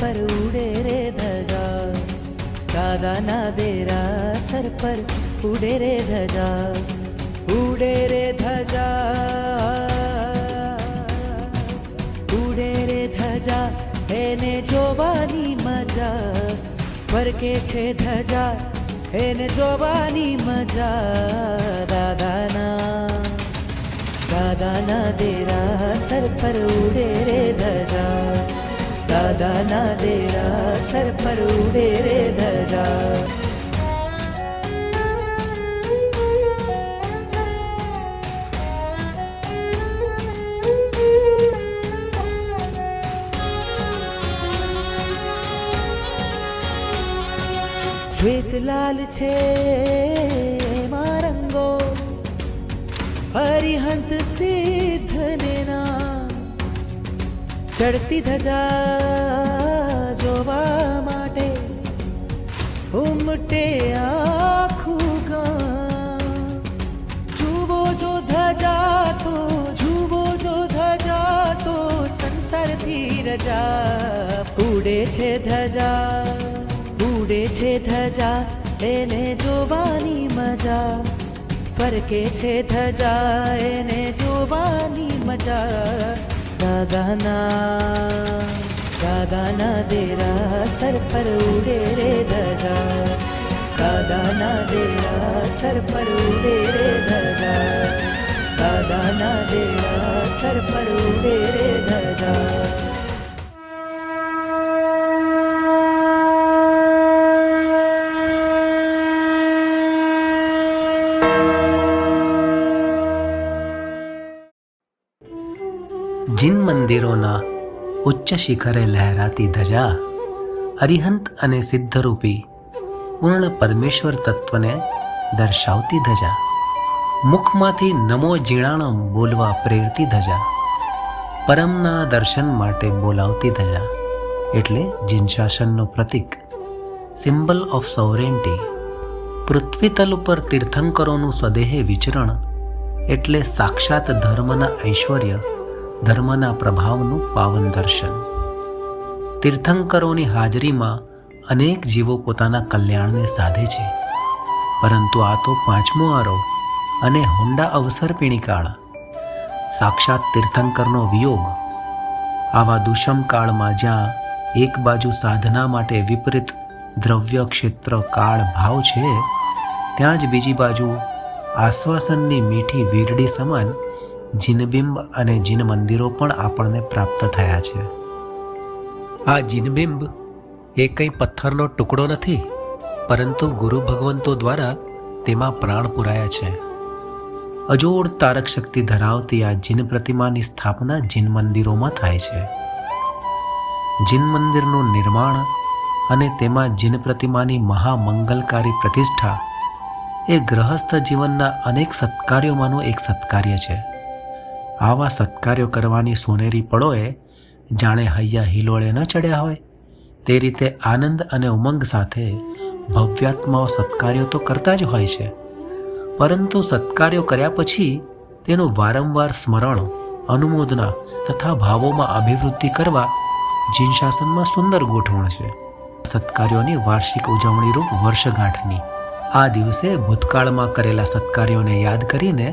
પર ઉડે રે ધજા દાદાના દેરા સર પર ઉડે રે ધજા ઉડે રે ધજા ઉડે રે ધજા એને જોવાની મજા ફરકે છે ધજા એને જોવાની મજા દાદાના દાદાના દેરા સર પર ઉડે રે ધજા દાદાના દેરા સર પર ઉડે રે ધજા શ્વેત લાલ છે મારંગો હરિહંત સિદ્ધને નામ ચડતી ધજા જોવા માટે ઉમટે આખું ગામ. જુઓ જો ધજા તો જુવો જો ધજા તો, સંસારથી રજા ઉડે છે ધજા, ઉડે છે ધજા, એને જોવાની મજા. ફરકે છે ધજા, એને જોવાની મજા. દાદાના દાદાના દેરા સર પર ઉડે રે ધજા દાદાના દેરા સર પર ઉડે રે ધજા દાદાના દેરા સર પર ઉડે રે ધજા જીન મંદિરોના ઉચ્ચ શિખરે લહેરાતી ધજા, અરિહંત અને સિદ્ધરૂપી પૂર્ણ પરમેશ્વર તત્વને દર્શાવતી ધજા, મુખમાંથી નમો જીણાણમ બોલવા પ્રેરતી ધજા, પરમના દર્શન માટે બોલાવતી ધજા એટલે જિનશાસનનો પ્રતીક, સિમ્બલ ઓફ સોવરેન્ટી. પૃથ્વીતલ ઉપર તીર્થંકરોનું સદેહે વિચરણ એટલે સાક્ષાત ધર્મના ઐશ્વર્ય ધર્મના પ્રભાવનું પાવન દર્શન. તીર્થંકરોની હાજરીમાં અનેક જીવો પોતાના કલ્યાણને સાધે છે. પરંતુ આ તો પાંચમો આરો અને હોન્ડા અવસર પીણીકાળ. સાક્ષાત તીર્થંકરનો વિયોગ આવા દુષમ કાળમાં જ્યાં એક બાજુ સાધના માટે વિપરીત દ્રવ્ય ક્ષેત્ર કાળ ભાવ છે, ત્યાં જ બીજી બાજુ આશ્વાસનની મીઠી વીરડી સમાન જીનબિંબ અને જીન મંદિરો પણ આપણને પ્રાપ્ત થયા છે. આ જીનબિંબ એ કંઈ પથ્થરનો ટુકડો નથી, પરંતુ ગુરુ ભગવંતો દ્વારા તેમાં પ્રાણ પુરાયા છે. અજોડ તારક શક્તિ ધરાવતી આ જીન પ્રતિમાની સ્થાપના જીન મંદિરોમાં થાય છે. જીન મંદિરનું નિર્માણ અને તેમાં જીન પ્રતિમાની મહામંગલકારી પ્રતિષ્ઠા એ ગ્રહસ્થ જીવનના અનેક સત્કાર્યોમાંનું એક સત્કાર્ય છે. આવા સત્કાર્યો કરવાની સોનેરી પળોએ જાણે હૈયા હિલોળે ન ચડ્યા હોય. તે રીતે આનંદ અને ઉમંગ સાથે ભવ્યાત્માઓ સત્કાર્યો તો કરતા જ હોય છે. પરંતુ સત્કાર્યો કર્યા પછી તેનું વારંવાર સ્મરણ, અનુમોદના તથા ભાવોમાં અભિવૃદ્ધિ કરવા જીનશાસનમાં સુંદર ગોઠવણ છે. સત્કાર્યોની વાર્ષિક ઉજવણી રૂપ વર્ષગાંઠની. આ દિવસે ભૂતકાળમાં કરેલા સત્કાર્યોને યાદ કરીને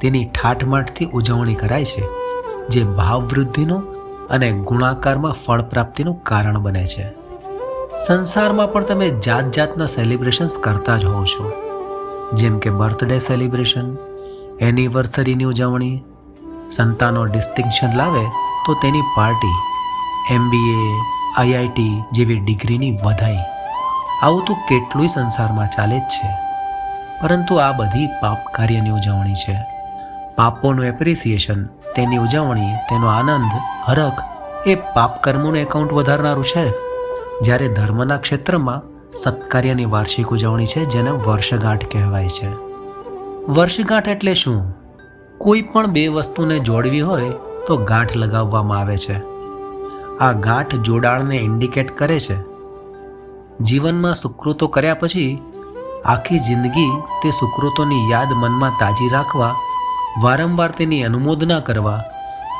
તેની ઠાઠમાઠથી ઉજવણી કરાય છે, જે ભાવવૃદ્ધિનો અને ગુણાકારમાં ફળ પ્રાપ્તિનું કારણ બને છે. સંસારમાં પણ તમે જાત જાતના સેલિબ્રેશન્સ કરતા જ હોવ છો. જેમ કે બર્થડે સેલિબ્રેશન, એનિવર્સરીની ઉજવણી, સંતાનો ડિસ્ટિંક્શન લાવે તો તેની પાર્ટી, એમબીએ, આઈઆઈટી જેવી ડિગ્રીની વધાઈ. આવું તો કેટલુંય સંસારમાં ચાલે જ છે. પરંતુ આ બધી પાપ કાર્યની ઉજવણી છે. પાપોનું એપ્રિસિએશન તેની ઉજવણી, તેનો આનંદ, હરખ એ પાપ કર્મોનું એકાઉન્ટ વધારનારું છે. જ્યારે ધર્મના ક્ષેત્રમાં સત્કાર્યની વાર્ષિક ઉજવણી છે, જેને વર્ષગાંઠ કહેવાય છે. વર્ષગાંઠ એટલે શું? કોઈ પણ બે વસ્તુને જોડવી હોય તો ગાંઠ લગાવવામાં આવે છે. આ ગાંઠ જોડાણને ઇન્ડિકેટ કરે છે. જીવનમાં સુકૃતો કર્યા પછી આખી જિંદગી તે સુકૃતોની યાદ મનમાં તાજી રાખવા વારંવાર તેની અનુમોદના કરવા,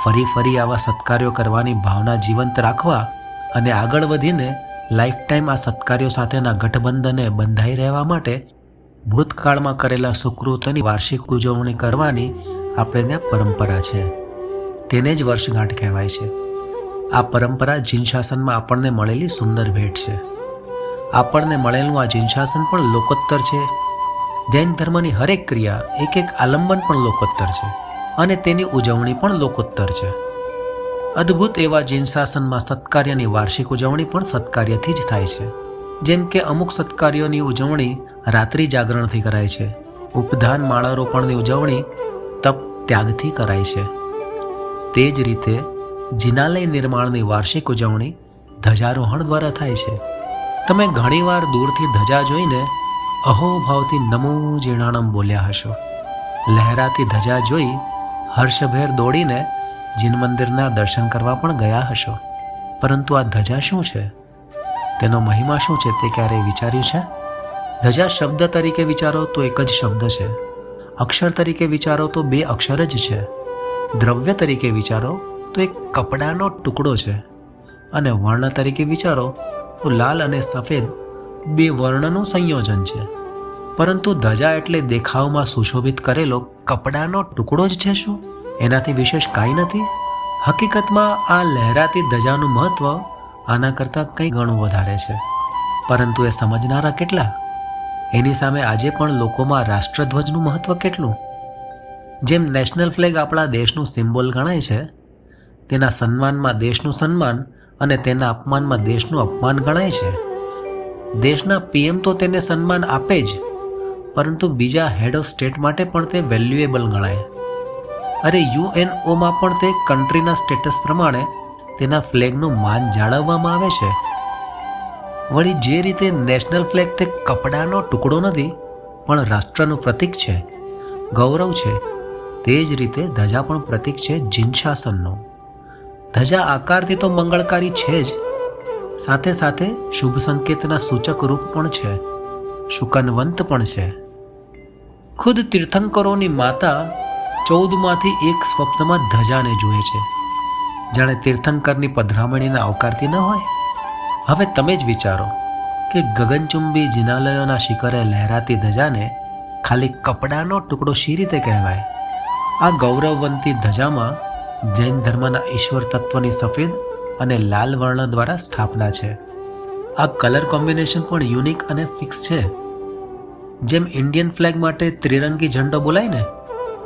ફરી ફરી આવા સત્કાર્યો કરવાની ભાવના જીવંત રાખવા અને આગળ વધીને લાઈફ ટાઈમ આ સત્કાર્યો સાથેના ગઠબંધને બંધાઈ રહેવા માટે ભૂતકાળમાં કરેલા સુકૃતોની વાર્ષિક ઉજવણી કરવાની આપણે ત્યાં પરંપરા છે. તેને જ વર્ષગાંઠ કહેવાય છે. આ પરંપરા જીનશાસનમાં આપણને મળેલી સુંદર ભેટ છે. આપણને મળેલું આ જીનશાસન પણ લોકોત્તર છે. જૈન ધર્મની હરેક ક્રિયા એક એક આલંબન પણ લોકોત્તર છે અને તેની ઉજવણી પણ લોકોત્તર છે. અદ્ભુત એવા જૈન શાસનમાં સત્કાર્યની વાર્ષિક ઉજવણી પણ સત્કાર્યથી જ થાય છે. જેમ કે અમુક સત્કાર્યોની ઉજવણી રાત્રિ જાગરણથી કરાય છે. ઉપધાન માળારોપણની ઉજવણી તપ ત્યાગથી કરાય છે. તે જ રીતે જિનાલય નિર્માણની વાર્ષિક ઉજવણી ધજારોહણ દ્વારા થાય છે. તમે ઘણીવાર દૂરથી ધજા જોઈને અહોભાવથી નમો જીર્ણાણમ બોલ્યા હશો. લહેરાતી ધજા જોઈ હર્ષભેર દોડીને જીન મંદિરના દર્શન કરવા પણ ગયા હશો. પરંતુ આ ધજા શું છે? તેનો મહિમા શું છે તે ક્યારેય વિચાર્યું છે? ધજા શબ્દ તરીકે વિચારો તો એક જ શબ્દ છે. અક્ષર તરીકે વિચારો તો બે અક્ષર જ છે. દ્રવ્ય તરીકે વિચારો તો એક કપડાનો ટુકડો છે. અને વર્ણ તરીકે વિચારો તો લાલ અને સફેદ બે વર્ણનું સંયોજન છે. પરંતુ ધજા એટલે દેખાવમાં સુશોભિત કરેલો કપડાનો ટુકડો જ છે શું? એનાથી વિશેષ કાંઈ નથી? હકીકતમાં આ લહેરાતી ધજાનું મહત્વ આના કરતાં કંઈ ઘણું વધારે છે. પરંતુ એ સમજનારા કેટલા? એની સામે આજે પણ લોકોમાં રાષ્ટ્રધ્વજનું મહત્વ કેટલું? જેમ નેશનલ ફ્લેગ આપણા દેશનું સિમ્બોલ ગણાય છે, તેના સન્માનમાં દેશનું સન્માન અને તેના અપમાનમાં દેશનું અપમાન ગણાય છે. દેશના પીએમ તો તેને સન્માન આપે જ, પરંતુ બીજા હેડ ઓફ સ્ટેટ માટે પણ તે વેલ્યુએબલ ગણાય. અરે યુએનઓમાં પણ તે કન્ટ્રીના સ્ટેટસ પ્રમાણે તેના ફ્લેગનું માન જાળવવામાં આવે છે. વળી જે રીતે નેશનલ ફ્લેગ તે કપડાનો ટુકડો નથી, પણ રાષ્ટ્રનું પ્રતીક છે, ગૌરવ છે, તે જ રીતે ધજા પણ પ્રતીક છે જિનશાસનનો ધજા આકારથી તો મંગળકારી છે જ સાથે સાથે શુભ સંકેતના સૂચક રૂપ પણ છે. શુકનવંત પણ છે. ખુદ તીર્થંકરોની માતા ચૌદમાંથી એક સ્વપ્નમાં ધજાને જુએ છે. જાણે તીર્થંકરની પધરામણીને આવકારતી ન હોય. હવે તમે જ વિચારો કે ગગનચુંબી જિનાલયોના શિખરે લહેરાતી ધજાને ખાલી કપડાનો ટુકડો શી રીતે કહેવાય? આ ગૌરવવંતી ધજામાં જૈન ધર્મના ઈશ્વર તત્વની સફેદ અને લાલ વર્ણ દ્વારા સ્થાપના છે. આ કલર કોમ્બિનેશન પણ યુનિક અને ફિક્સ છે. જેમ ઇન્ડિયન ફ્લેગ માટે ત્રિરંગી ઝંડો બોલાય ને,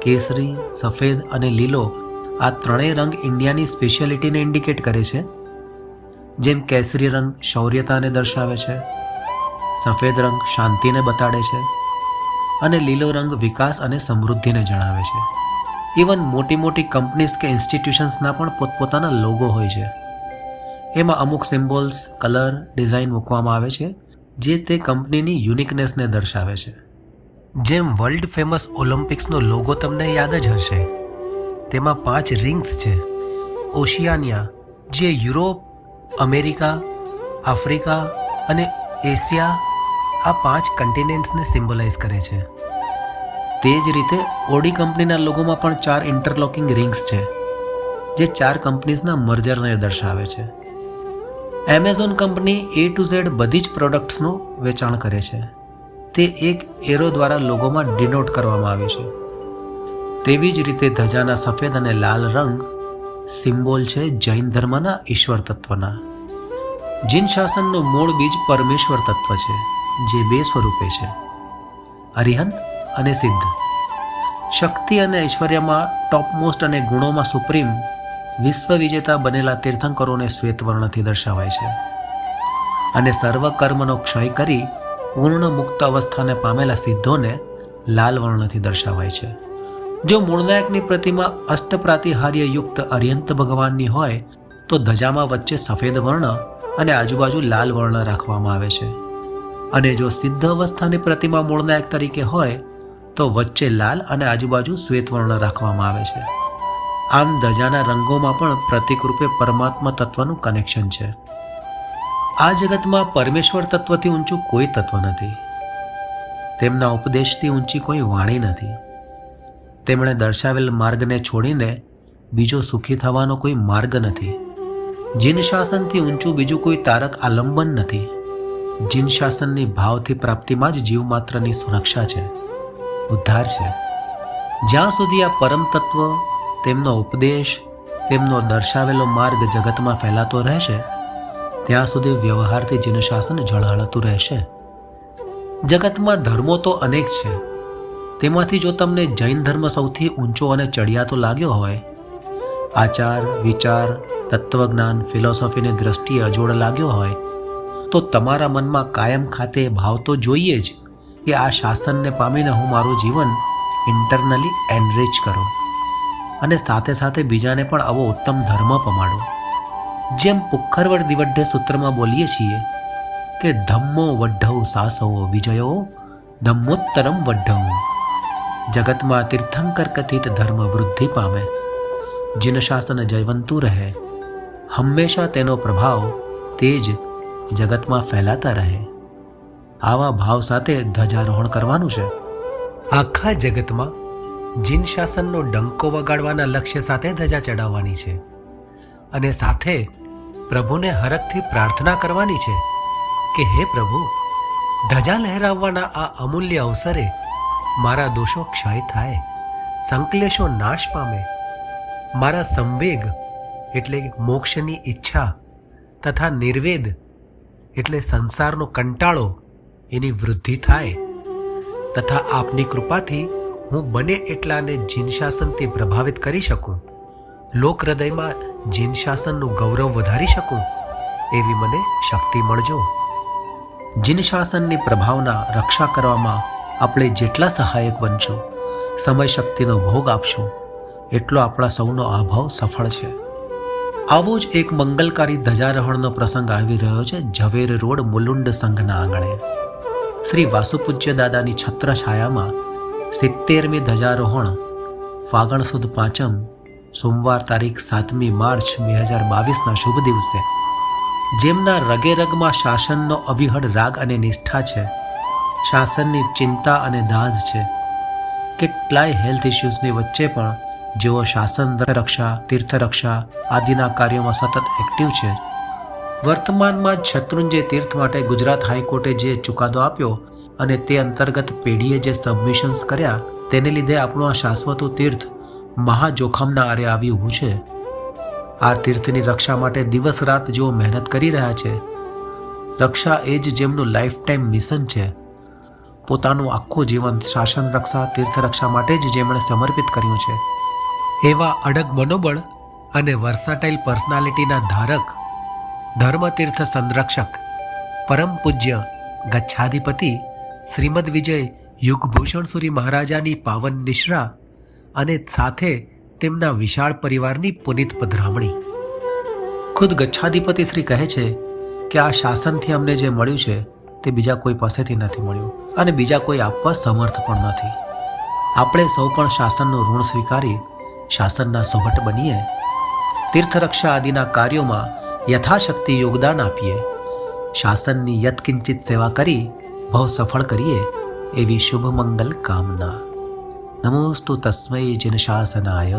કેસરી, સફેદ અને લીલો આ ત્રણેય રંગ ઇન્ડિયાની સ્પેશિયાલિટીને ઇન્ડિકેટ કરે છે. જેમ કેસરી રંગ શૌર્યતાને દર્શાવે છે, સફેદ રંગ શાંતિને બતાડે છે અને લીલો રંગ વિકાસ અને સમૃદ્ધિને જણાવે છે. ઇવન મોટી મોટી કંપનીઝ કે ઇન્સ્ટિટ્યુશન્સના પણ પોતપોતાના લોગો હોય છે. એમાં અમુક સિમ્બોલ્સ કલર ડિઝાઇન મૂકવામાં આવે છે, જે તે કંપનીની યુનિકનેસને દર્શાવે છે. જેમ વર્લ્ડ ફેમસ ઓલિમ્પિક્સનો લોગો તમને યાદ જ હશે. તેમાં પાંચ રિંગ્સ છે. ઓશિયાનિયા જે યુરોપ, અમેરિકા, આફ્રિકા અને એશિયા આ પાંચ કન્ટિનેન્ટ્સને સિમ્બોલાઇઝ કરે છે. તે જ રીતે ઓડી કંપનીના લોગોમાં પણ ચાર ઇન્ટરલોકિંગ રિંગ્સ છે, જે ચાર કંપનીઝના મર્જરને દર્શાવે છે. Amazon company A to Z બધી જ પ્રોડક્ટ્સનું વેચાણ કરે છે. તે એક એરો દ્વારા લોગોમાં ડિનોટ કરવામાં આવ્યું છે. તેવી જ રીતે ધજાના સફેદ અને લાલ રંગ સિમ્બોલ છે જૈન ધર્મના ઈશ્વર તત્વના. જીન શાસનનું મૂળ બીજ પરમેશ્વર તત્વ છે, જે બે સ્વરૂપે છે. અરિહંત અને સિદ્ધ. શક્તિ અને ઐશ્વર્યમાં ટોપમોસ્ટ અને ગુણોમાં સુપ્રીમ વિશ્વ વિજેતા બનેલા તીર્થંકરોને શ્વેતવર્ણથી દર્શાવાય છે. અને સર્વ કર્મનો ક્ષય કરી પૂર્ણ મુક્ત અવસ્થાને પામેલા સિદ્ધોને લાલ વર્ણથી દર્શાવાય છે. જો મૂળનાયકની પ્રતિમા અષ્ટપ્રાતિહાર્ય યુક્ત અર્યંત ભગવાનની હોય, તો ધજામાં વચ્ચે સફેદ વર્ણ અને આજુબાજુ લાલ વર્ણ રાખવામાં આવે છે. અને જો સિદ્ધ અવસ્થાની પ્રતિમા મૂળનાયક તરીકે હોય, તો વચ્ચે લાલ અને આજુબાજુ શ્વેત વર્ણ રાખવામાં આવે છે. આમ ધજાના રંગોમાં પણ પ્રતિકરૂપે પરમાત્મા તત્વનું કનેક્શન છે. આ જગતમાં પરમેશ્વર તત્વથી ઊંચું કોઈ તત્વ નથી. તેમના ઉપદેશથી ઊંચી કોઈ વાણી નથી. તેમણે દર્શાવેલ માર્ગને છોડીને બીજો સુખી થવાનો કોઈ માર્ગ નથી. જીન શાસનથી ઊંચું બીજું કોઈ તારક આલંબન નથી. જીન શાસનની ભાવથી પ્રાપ્તિમાં જ જીવ માત્રની સુરક્ષા છે. ઉદ્ધાર છે. જ્યાં સુધી આ પરમ તત્વ તેમનો ઉપદેશ, તેમનો દર્શાવેલો માર્ગ જગતમાં ફેલાતો રહેશે, ત્યાં સુધી વ્યવહારથી જીન શાસન ઝળહળતું રહેશે. જગતમાં ધર્મો તો અનેક છે. તેમાંથી જો તમને જૈન ધર્મ સૌથી ઊંચો અને ચડિયાતો લાગ્યો હોય, આચાર, વિચાર, તત્વજ્ઞાન, ફિલોસોફીની દ્રષ્ટિએ અજોડ લાગ્યો હોય, તો તમારા મનમાં કાયમ ખાતે ભાવ તો જોઈએ જ કે આ શાસનને પામીને હું મારું જીવન ઇન્ટરનલી એનરિચ કરું. અને સાથે સાથે બીજાને પણ આવો ઉત્તમ ધર્મ પમાડો. જેમ પુખ્ખરવડ દિવડ્ઢે સૂત્રમાં બોલીએ છીએ કે, ધમ્મો વઢવ સાસવો વિજયો, ધમ્મોત્તરમ વઢવ જગતમાં તીર્થંકર કથિત ધર્મ વૃદ્ધિ પામે. જીન શાસન જયવંતું રહે. હંમેશા તેનો પ્રભાવ તેજ જગતમાં ફેલાતા રહે. આવા ભાવ સાથે ધ્વજારોહણ કરવાનું છે. આખા જગતમાં જીન શાસનનો ડંકો વગાડવાના લક્ષ્ય સાથે ધજા ચડાવવાની છે અને સાથે પ્રભુને હરખથી પ્રાર્થના કરવાની છે કે, હે પ્રભુ, ધજા લહેરાવવાના આ અમૂલ્ય અવસરે મારા દોષો ક્ષય થાય, સંકલેશો નાશ પામે. મારા સંવેગ એટલે મોક્ષની ઈચ્છા તથા નિર્વેદ એટલે સંસારનો કંટાળો એની વૃદ્ધિ થાય તથા આપની કૃપાથી હું બને એટલાને જીન શાસનથી પ્રભાવિત કરી શકું? લોક હૃદયમાં જીન શાસનનું ગૌરવ વધારી શકું? એવી મને શક્તિ મળજો. જીન શાસનની પ્રભાવના રક્ષા કરવામાં આપણે જેટલા સહાયક બનશું, સમય શક્તિનો ભોગ આપશું, એટલો આપણા સૌનો અભાવ સફળ છે. આવો જ એક મંગલકારી ધજારોહણનો પ્રસંગ આવી રહ્યો છે, ઝવેર રોડ મુલુંડ સંઘના આંગણે. શ્રી વાસુપૂજ્ય દાદાની છત્ર છાયામાં સિત્તેરમી ધજારોહણ, ફાગણ સુદ પાંચમ, સોમવાર તારીખ સાતમી માર્ચ બે હજાર બાવીસના શુભ દિવસે. જેમના રગે રગમાં શાસનનો અવિહળ રાગ અને નિષ્ઠા છે, શાસનની ચિંતા અને દાઝ છે. કેટલાય હેલ્થ ઇશ્યુઝની વચ્ચે પણ જેઓ શાસન, રક્ષા, તીર્થરક્ષા આદિના કાર્યોમાં સતત એક્ટિવ છે. વર્તમાનમાં શત્રુંજય તીર્થ માટે ગુજરાત હાઈકોર્ટે જે ચુકાદો આપ્યો અને તે અંતર્ગત પેઢીએ જે સબમિશન્સ કર્યા, તેને લીધે આપણું આ શાશ્વતું તીર્થ મહાજોખમના આરે આવી ઊભું છે. આ તીર્થની રક્ષા માટે દિવસ રાત જેઓ મહેનત કરી રહ્યા છે, રક્ષા એ જ જેમનું લાઈફ ટાઈમ મિશન છે. પોતાનું આખું જીવન શાસન રક્ષા, તીર્થ રક્ષા માટે જ જેમણે સમર્પિત કર્યું છે. એવા અડગ મનોબળ અને વર્સાટાઇલ પર્સનાલિટીના ધારક, ધર્મતીર્થ સંરક્ષક, પરમ પૂજ્ય, ગચ્છાધિપતિ શ્રીમદ વિજય યુગભૂષણ સુરી મહારાજાની પાવન નિશ્રા અને સાથે તેમના વિશાળ પરિવારની પુનિત પધરામણી. ખુદ ગચ્છાધિપતિ શ્રી કહે છે કે આ શાસનથી અમને જે મળ્યું છે તે બીજા કોઈ પાસેથી નથી મળ્યું અને બીજા કોઈ આપવા સમર્થ પણ નથી. આપણે સૌ પણ શાસનનું ઋણ સ્વીકારી શાસનના સોભટ બનીએ, તીર્થરક્ષા આદિના કાર્યોમાં યથાશક્તિ યોગદાન આપીએ, શાસનની યત્કિંચિત સેવા કરી ભવ સફળ કરીએ એવી શુભ મંગલ કામના. નમોસ્તુ તસ્મય જિન શાસનાય